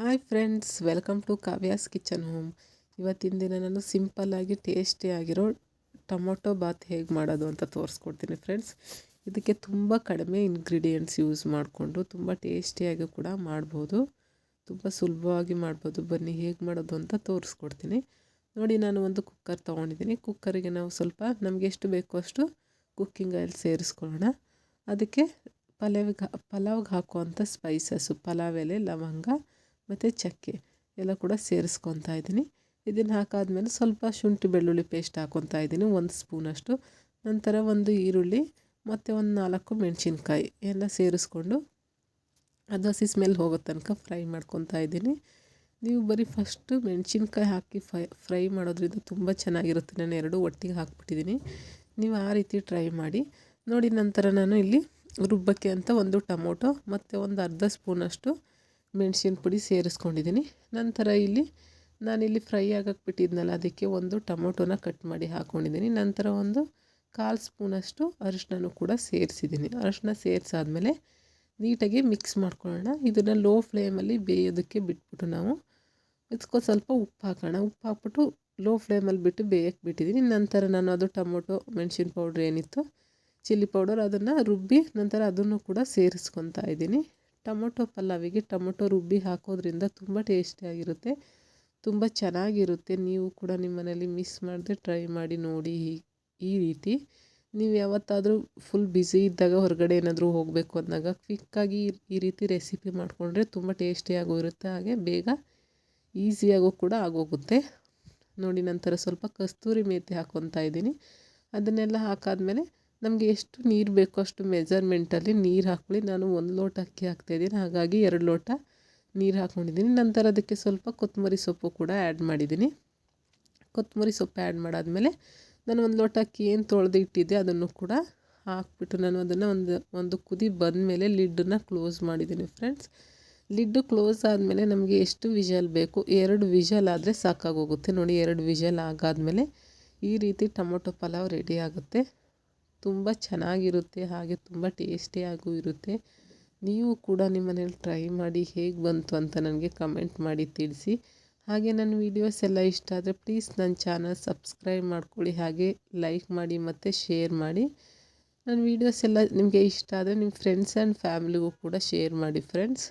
Hi friends welcome to Kavya's kitchen home ಇವತ್ತಿನ ದಿನ ನಾನು ಸಿಂಪಲ್ಲಾಗಿ ಟೇಸ್ಟಿಯಾಗಿರೋ ಟೊಮೊಟೊ ಬಾತ್ ಹೇಗೆ ಮಾಡೋದು ಅಂತ ತೋರಿಸ್ಕೊಡ್ತೀನಿ ಫ್ರೆಂಡ್ಸ್ ಇದಕ್ಕೆ ತುಂಬ ಕಡಿಮೆ ಇನ್ಗ್ರೀಡಿಯೆಂಟ್ಸ್ ಯೂಸ್ ಮಾಡಿಕೊಂಡು ತುಂಬ ಟೇಸ್ಟಿಯಾಗಿ ಕೂಡ ಮಾಡ್ಬೋದು. ತುಂಬ ಸುಲಭವಾಗಿ ಮಾಡ್ಬೋದು. ಬನ್ನಿ ಹೇಗೆ ಮಾಡೋದು ಅಂತ ತೋರಿಸ್ಕೊಡ್ತೀನಿ. ನೋಡಿ, ನಾನು ಒಂದು ಕುಕ್ಕರ್ ತೊಗೊಂಡಿದ್ದೀನಿ. ಕುಕ್ಕರಿಗೆ ನಾವು ಸ್ವಲ್ಪ ನಮಗೆ ಎಷ್ಟು ಬೇಕೋ ಅಷ್ಟು ಕುಕ್ಕಿಂಗ್ ಆಯಿಲ್ ಸೇರಿಸ್ಕೊಳ್ಳೋಣ. ಅದಕ್ಕೆ ಪಲಾವಿಗೆ ಪಲಾವ್ಗೆ ಹಾಕುವಂಥ ಸ್ಪೈಸಸ್ಸು ಪಲಾವ್ ಎಲೆ, ಲವಂಗ ಮತ್ತು ಚಕ್ಕೆ ಎಲ್ಲ ಕೂಡ ಸೇರಿಸ್ಕೊತಾ ಇದ್ದೀನಿ. ಇದನ್ನು ಹಾಕಾದ್ಮೇಲೆ ಸ್ವಲ್ಪ ಶುಂಠಿ ಬೆಳ್ಳುಳ್ಳಿ ಪೇಸ್ಟ್ ಹಾಕ್ಕೊತಾ ಇದ್ದೀನಿ, ಒಂದು ಸ್ಪೂನಷ್ಟು ನಂತರ ಒಂದು ಈರುಳ್ಳಿ, ಮತ್ತು ಒಂದು ನಾಲ್ಕು ಮೆಣಸಿನ್ಕಾಯಿ ಎಲ್ಲ ಸೇರಿಸ್ಕೊಂಡು ಅದು ಹಸಿ ಸ್ಮೆಲ್ ಹೋಗೋ ತನಕ ಫ್ರೈ ಮಾಡ್ಕೊತಾ ಇದ್ದೀನಿ. ನೀವು ಬರೀ ಫಸ್ಟು ಮೆಣಸಿನ್ಕಾಯಿ ಹಾಕಿ ಫ್ರೈ ಫ್ರೈ ಮಾಡೋದ್ರಿಂದ ತುಂಬ ಚೆನ್ನಾಗಿರುತ್ತೆ. ನಾನು ಎರಡು ಒಟ್ಟಿಗೆ ಹಾಕ್ಬಿಟ್ಟಿದ್ದೀನಿ. ನೀವು ಆ ರೀತಿ ಟ್ರೈ ಮಾಡಿ. ನೋಡಿ, ನಂತರ ನಾನು ಇಲ್ಲಿ ರುಬ್ಬಕ್ಕೆ ಅಂತ ಒಂದು ಟೊಮೊಟೊ, ಮತ್ತು ಒಂದು ಅರ್ಧ ಸ್ಪೂನಷ್ಟು ಮೆಣಸಿನ ಪುಡಿ ಸೇರಿಸ್ಕೊಂಡಿದ್ದೀನಿ. ನಂತರ ಇಲ್ಲಿ ನಾನಿಲ್ಲಿ ಫ್ರೈ ಆಗಕ್ಕೆ ಬಿಟ್ಟಿದ್ನಲ್ಲ, ಅದಕ್ಕೆ ಒಂದು ಟೊಮೊಟೊನ ಕಟ್ ಮಾಡಿ ಹಾಕ್ಕೊಂಡಿದ್ದೀನಿ ನಂತರ ಒಂದು ಕಾಲು ಸ್ಪೂನಷ್ಟು ಅರಿಶಿನ ಕೂಡ ಸೇರಿಸಿದ್ದೀನಿ. ಅರಿಶಿನ ಸೇರಿಸಾದ್ಮೇಲೆ ನೀಟಾಗಿ ಮಿಕ್ಸ್ ಮಾಡ್ಕೊಳ್ಳೋಣ. ಇದನ್ನು ಲೋ ಫ್ಲೇಮಲ್ಲಿ ಬೇಯೋದಕ್ಕೆ ಬಿಟ್ಬಿಟ್ಟು ನಾವು ಇದಕ್ಕೋ ಸ್ವಲ್ಪ ಉಪ್ಪು ಹಾಕೋಣ. ಉಪ್ಪು ಹಾಕ್ಬಿಟ್ಟು ಲೋ ಫ್ಲೇಮಲ್ಲಿ ಬಿಟ್ಟು ಬೇಯಕ್ಕೆ ಬಿಟ್ಟಿದ್ದೀನಿ. ನಂತರ ನಾನು ಅದು ಟೊಮೊಟೊ, ಮೆಣಸಿನ ಪೌಡ್ರ್ ಏನಿತ್ತು, ಚಿಲ್ಲಿ ಪೌಡರ್ ಅದನ್ನು ರುಬ್ಬಿ ನಂತರ ಅದನ್ನು ಕೂಡ ಸೇರಿಸ್ಕೊತಾ ಇದ್ದೀನಿ. ಟೊಮೊಟೊ ಪಲಾವಿಗೆ ಟೊಮೊಟೊ ರುಬ್ಬಿ ಹಾಕೋದ್ರಿಂದ ತುಂಬ ಟೇಸ್ಟಿಯಾಗಿರುತ್ತೆ ತುಂಬ ಚೆನ್ನಾಗಿರುತ್ತೆ. ನೀವು ಕೂಡ ನಿಮ್ಮ ಮನೇಲಿ ಮಿಸ್ ಮಾಡದೆ ಟ್ರೈ ಮಾಡಿ ನೋಡಿ ಈ ರೀತಿ. ನೀವು ಯಾವತ್ತಾದರೂ ಫುಲ್ ಬ್ಯುಸಿ ಇದ್ದಾಗ ಹೊರಗಡೆ ಏನಾದರೂ ಹೋಗಬೇಕು ಅಂದಾಗ ಕ್ವಿಕ್ಕಾಗಿ ಈ ರೀತಿ ರೆಸಿಪಿ ಮಾಡಿಕೊಂಡ್ರೆ ತುಂಬ ಟೇಸ್ಟಿಯಾಗೂ ಇರುತ್ತೆ ಹಾಗೆ ಬೇಗ ಈಸಿಯಾಗೂ ಕೂಡ ಆಗೋಗುತ್ತೆ. ನೋಡಿ, ನಂತರ ಸ್ವಲ್ಪ ಕಸ್ತೂರಿ ಮೇಥಿ ಹಾಕ್ಕೊತಾ ಇದ್ದೀನಿ. ಅದನ್ನೆಲ್ಲ ಹಾಕಾದ್ಮೇಲೆ ನಮಗೆ ಎಷ್ಟು ನೀರು ಬೇಕೋ ಅಷ್ಟು ಮೆಜರ್ಮೆಂಟಲ್ಲಿ ನೀರು ಹಾಕ್ಕೊಳ್ಳಿ ನಾನು ಒಂದು ಲೋಟ ಅಕ್ಕಿ ಹಾಕ್ತಾಯಿದ್ದೀನಿ ಹಾಗಾಗಿ ಎರಡು ಲೋಟ ನೀರು ಹಾಕ್ಕೊಂಡಿದ್ದೀನಿ. ನಂತರ ಅದಕ್ಕೆ ಸ್ವಲ್ಪ ಕೊತ್ತಂಬರಿ ಸೊಪ್ಪು ಕೂಡ ಆ್ಯಡ್ ಮಾಡಿದ್ದೀನಿ. ಕೊತ್ತಂಬರಿ ಸೊಪ್ಪು ಆ್ಯಡ್ ಮಾಡಾದಮೇಲೆ ನಾನು ಒಂದು ಲೋಟ ಅಕ್ಕಿ ಏನು ತೊಳೆದು ಇಟ್ಟಿದ್ದೆ ಅದನ್ನು ಕೂಡ ಹಾಕ್ಬಿಟ್ಟು ನಾನು ಅದನ್ನು ಒಂದು ಒಂದು ಕುದಿ ಬಂದಮೇಲೆ ಲಿಡ್ಡನ್ನು ಕ್ಲೋಸ್ ಮಾಡಿದ್ದೀನಿ ಫ್ರೆಂಡ್ಸ್ ಲಿಡ್ಡು ಕ್ಲೋಸ್ ಆದಮೇಲೆ ನಮಗೆ ಎಷ್ಟು ವಿಷಲ್ ಬೇಕು? ಎರಡು ವಿಷಲ್ ಆದರೆ ಸಾಕಾಗೋಗುತ್ತೆ. ನೋಡಿ, ಎರಡು ವಿಷಲ್ ಆಗಾದಮೇಲೆ ಈ ರೀತಿ ಟೊಮೊಟೊ ಪಲಾವ್ ರೆಡಿ ಆಗುತ್ತೆ. ತುಂಬ ಚೆನ್ನಾಗಿರುತ್ತೆ, ಹಾಗೆ ತುಂಬ ಟೇಸ್ಟಿಯಾಗೂ ಇರುತ್ತೆ. ನೀವು ಕೂಡ ನಿಮ್ಮ ಮನೇಲಿ ಟ್ರೈ ಮಾಡಿ ಹೇಗೆ ಬಂತು ಅಂತ ನನಗೆ ಕಮೆಂಟ್ ಮಾಡಿ ತಿಳಿಸಿ. ಹಾಗೆ ನನ್ನ ವೀಡಿಯೋಸ್ ಎಲ್ಲ ಇಷ್ಟ ಆದರೆ ಪ್ಲೀಸ್ ನನ್ನ ಚಾನಲ್ ಸಬ್ಸ್ಕ್ರೈಬ್ ಮಾಡ್ಕೊಳ್ಳಿ, ಹಾಗೆ ಲೈಕ್ ಮಾಡಿ ಮತ್ತು ಶೇರ್ ಮಾಡಿ. ನನ್ನ ವೀಡಿಯೋಸ್ ಎಲ್ಲ ನಿಮಗೆ ಇಷ್ಟ ಆದರೆ ನಿಮ್ಮ ಫ್ರೆಂಡ್ಸ್ ಆ್ಯಂಡ್ ಫ್ಯಾಮಿಲಿಗೂ ಕೂಡ ಶೇರ್ ಮಾಡಿ ಫ್ರೆಂಡ್ಸ್.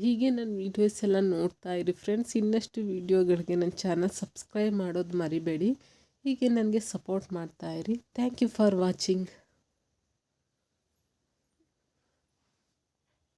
ಹೀಗೆ ನನ್ನ ವೀಡಿಯೋಸ್ ಎಲ್ಲ ನೋಡ್ತಾ ಇರಿ ಫ್ರೆಂಡ್ಸ್ ಇನ್ನಷ್ಟು ವೀಡಿಯೋಗಳಿಗೆ ನನ್ನ ಚಾನಲ್ ಸಬ್ಸ್ಕ್ರೈಬ್ ಮಾಡೋದು ಮರಿಬೇಡಿ. ಹೀಗೆ ನನಗೆ ಸಪೋರ್ಟ್ ಮಾಡ್ತಾ ಇರಿ. Thank you for watching